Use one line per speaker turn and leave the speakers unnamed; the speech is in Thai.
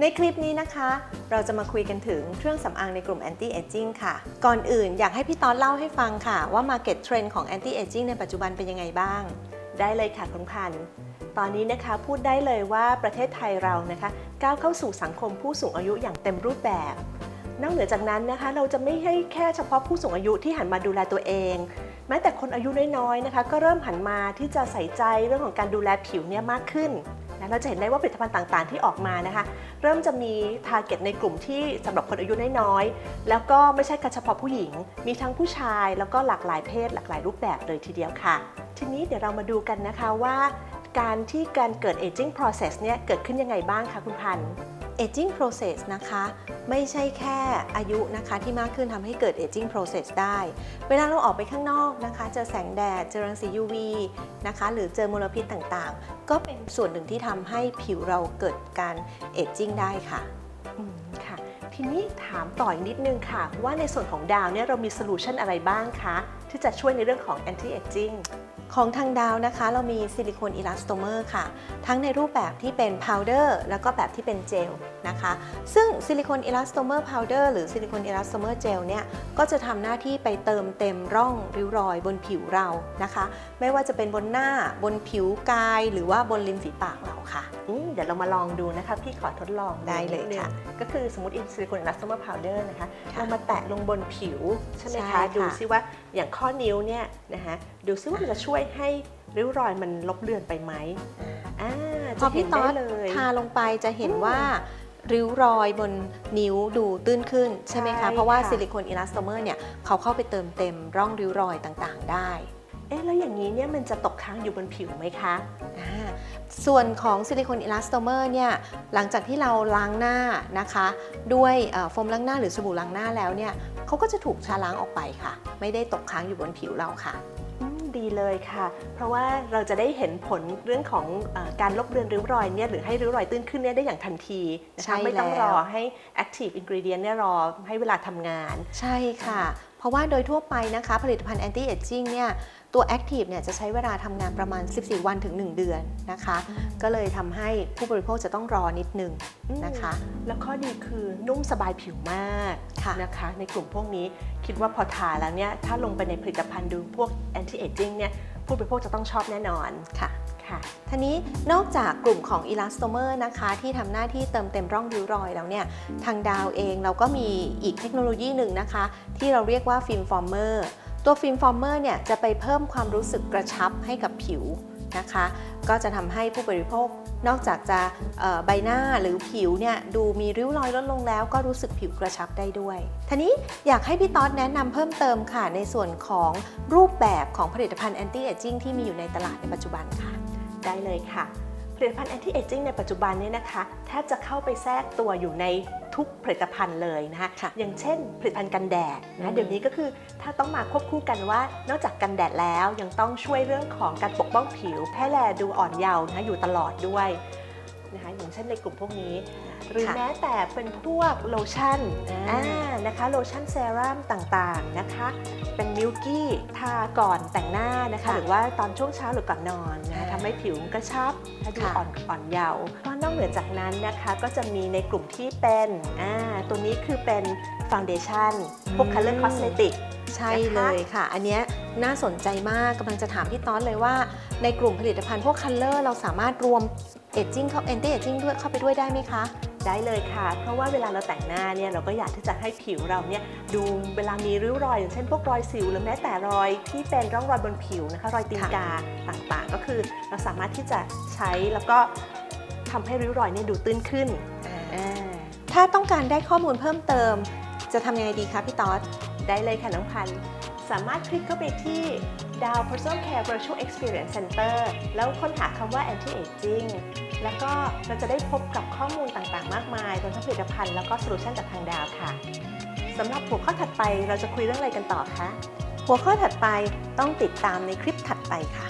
ในคลิปนี้นะคะ เราจะมาคุยกันถึงเครื่องสำอางในกลุ่ม anti aging ค่ะ ก่อนอื่นอยากให้พี่ต๊อดเล่าให้ฟังค่ะ ว่า market trend ของ anti aging ในปัจจุบันเป็นยังไงบ้าง
ได้เลยค่ะคุณพันธ์ตอนนี้นะคะพูดได้เลยว่าประเทศไทยเรานะคะก้าวเข้าสู่สังคมผู้สูงอายุอย่างเต็มรูปแบบ นอกเหนือจากนั้นนะคะเราจะไม่ให้แค่เฉพาะผู้สูงอายุที่หันมาดูแลตัวเอง แม้แต่คนอายุน้อยๆนะคะ ก็เริ่มหันมาที่จะใส่ใจเรื่องของการดูแลผิวเนี่ยมากขึ้น นะเราจะเห็นได้ว่าผลิตภัณฑ์ต่างๆ ที่ออกมานะคะ เริ่มจะมีทาร์เก็ตในกลุ่มที่สำหรับคนอายุน้อยๆ แล้วก็ไม่ใช่เฉพาะผู้หญิง มีทั้งผู้ชายแล้วก็หลากหลายเพศหลากหลายรูปแบบเลยทีเดียวค่ะ ทีนี้เดี๋ยวเรามาดูกันนะคะว่า การที่การเกิด aging process เนี่ยเกิดขึ้นยังไงบ้างคะคุณพันธ์
aging process นะคะ ไม่ใช่แค่อายุนะคะที่มากขึ้นทำให้เกิด aging process ได้ เวลาเราออกไปข้างนอกนะคะ เจอแสงแดด เจอรังสี UV นะคะ หรือเจอมลพิษต่างๆ ก็เป็นส่วนหนึ่งที่ทำให้ผิวเราเกิดการ aging ได้ค่ะ
ค่ะ ทีนี้ถามต่ออีกนิดนึงค่ะ ว่าในส่วนของดาวเนี่ยเรามีโซลูชันอะไรบ้างคะ ที่จะช่วยในเรื่องของ anti aging
ของทางดาวนะคะ เรามีซิลิโคนอิลาสโตเมอร์ค่ะ ทั้งในรูปแบบที่เป็นพาวเดอร์แล้วก็แบบที่เป็นเจลนะคะ ซึ่งซิลิโคนอิลาสโตเมอร์พาวเดอร์หรือซิลิโคนอิลาสโตเมอร์เจลเนี่ย ก็จะทำหน้าที่ไปเติมเต็มร่องริ้วรอยบนผิวเรานะคะ ไม่ว่าจะเป็นบนหน้าบนผิวกาย หรือว่าบนริมฝีปากเราค่ะ
อืมเดี๋ยวเรามาลองดูนะคะ พี่ขอทดลอง
ได้เลย
นินึง
ค่ะ
ก็คือสมมติอินซิลิโคนอิลาสโตเมอร์พาวเดอร์นะคะ
ค่ะ
เรามาแตะลงบนผิวใช่ไหม
ใช่
คะ
ค่ะ
ดูซิว่าอย่างข้อนิ้วเนี่ยนะคะดูซิว่ามันจะช่วยให้ริ้วรอยมันลบเลือนไปไหมอ่า
พ
จะ
อ
เห็
พี่
น
ต๊
ได้
อด
เลย
ทาลงไปจะเห็น
อืม
ว่าริ้วรอยบนนิ้วดูตื้นขึ้นใช่ไหม
ใช่
คะ เพราะว่า
ค่ะ
ซิลิโคนอิลาสโตเมอร์เนี่ยเขาเข้าไปเติมเต็มร่องริ้วรอยต่างๆ ได้
เอ๊ะแล้วอย่างนี้เนี่ยมันจะตกค้างอยู่บนผิวไหมคะ
อ่าส่วนของซิลิโคนอิลาสโตเมอร์เนี่ยหลังจากที่เราล้างหน้านะคะ ด้วยเอ่อโฟมล้างหน้าหรือสบู่ล้างหน้าแล้วเนี่ยเขาก็จะถูกชาล้างออกไปค่ะ ไม่ได้ตกค้างอยู่บนผิวเราค่ะ
อืมดีเลยค่ะ เพราะว่าเราจะได้เห็นผลเรื่องของเออการลบเลือนริ้วรอยเนี่ยหรือให้ริ้วรอยตื้นขึ้นเนี่ยได้อย่างทันทีนะ
ใช่
คะไม่ต้อง
แล้ว
รอให้ active ingredient เนี่ยรอให้เวลาทำงาน
ใช่ค่ะเพราะว่าโดยทั่วไปนะคะ ผลิตภัณฑ์ anti aging เนี่ยตัว active เนี่ยจะใช้เวลาทำงานประมาณ 14 วันถึง 1 เดือนนะคะ ก็เลยทำให้ผู้บริโภคจะต้องรอนิดนึงนะคะ
แล้วข้อดีคือนุ่มสบายผิวมาก
ค่ะ
นะคะ ในกลุ่มพวกนี้คิดว่าพอทาแล้วเนี่ยถ้าลงไปในผลิตภัณฑ์ดูพวก anti aging เนี่ยผู้บริโภคจะต้องชอบแน่นอน
ค่ะ
ค่ะ
ทีนี้นอกจากกลุ่มของ Elastomer นะคะที่ทำหน้าที่เติมเต็มร่องริ้วรอยแล้วเนี่ยทางดาวเองเราก็มีอีกเทคโนโลยีหนึ่งนะคะ ที่เราเรียกว่าฟิล์มฟอร์เมอร์ตัวฟิล์มฟอร์เมอร์เนี่ยจะไปเพิ่มความรู้สึกกระชับให้กับผิวนะคะ ก็จะทำให้ผู้บริโภคนอกจากจะใบหน้าหรือผิวเนี่ยดูมีริ้วรอยลดลงแล้วก็รู้สึกผิวกระชับได้ด้วย ทีนี้อยากให้พี่ต๊อดแนะนำเพิ่มเติมค่ะ ในส่วนของรูปแบบของผลิตภัณฑ์ anti aging ที่มีอยู่ในตลาดในปัจจุบันค่ะ
ได้เลยค่ะผลิตภัณฑ์ anti aging ในปัจจุบันเนี่ยนะคะแทบจะเข้าไปแทรกตัวอยู่ในทุกผลิตภัณฑ์เลยนะคะ
ค่ะ
อย่างเช่น ผลิตภัณฑ์กันแดด
อื
นะ
ม
เดี๋ยวนี้ก็คือถ้าต้องมาควบคู่กันว่า นอกจากกันแดดแล้วยังต้องช่วยเรื่องของการปกป้องผิวให้แลดูอ่อนเยาว์นะคะอยู่ตลอดด้วย นะคะอย่างเช่นในกลุ่มพวกนี้ หรือ
ค่ะ
แม้แต่เป็นพวกโลชั่น
อ่า
อ่านะคะโลชั่นเซรั่มต่างๆนะคะ เป็นมิลกี้ทาก่อนแต่งหน้านะคะ
ค่ะ
หรือว่าตอนช่วงเช้าหรือก่อนนอนนะ
อ่า
ทำให้ผิวกระชับและดู
ค่ะ
อ่อนอ่อนเยาว์เพราะนอกเหนือจากนั้นนะคะก็จะมีในกลุ่มที่เป็นอ่าตัวนี้คือเป็นฟ u n เดชั่นพวก
อืม
color cosmetic
ใช่
นะคะ
เลยค่ะ อันเนี้ย น่าสนใจมากกำลังจะถามพี่ต้อนเลยว่า ในกลุ่มผลิตภัณฑ์พวกคัลเลอร์เราสามารถรวมเอจจิ้งเข้าแอนตี้เอจจิ้งด้วยเข้าไปด้วยได้ไหมคะ
ได้เลยค่ะ เพราะว่าเวลาเราแต่งหน้าเนี่ยเราก็อยากที่จะให้ผิวเราเนี่ยดูเวลามีริ้วรอย อย่างเช่นพวกรอยสิวหรือแม้แต่รอยที่เป็นร่องรอยบนผิวนะคะรอยตีนกาต่างๆ ก็คือเราสามารถที่จะใช้แล้วก็ทำให้ริ้วรอยเนี่ยดูตื้นขึ้นอ่า
ถ้าต้องการได้ข้อมูลเพิ่มเติม จะทำยังไงดีคะพี่ต๊อด
ได้เลยค่ะน้องพันธุ์ สามารถคลิกเข้าไปที่ Dow Personal Care Virtual Experience Center แล้วค้นหาคำว่า Anti Aging แล้วก็เราจะได้พบกับข้อมูลต่างๆ มากมายรวมทั้งผลิตภัณฑ์แล้วก็โซลูชันจากทางดาวค่ะสำหรับหัวข้อถัดไปเราจะคุยเรื่องอะไรกันต่อคะ
หัวข้อถัดไปต้องติดตามในคลิปถัดไปค่ะ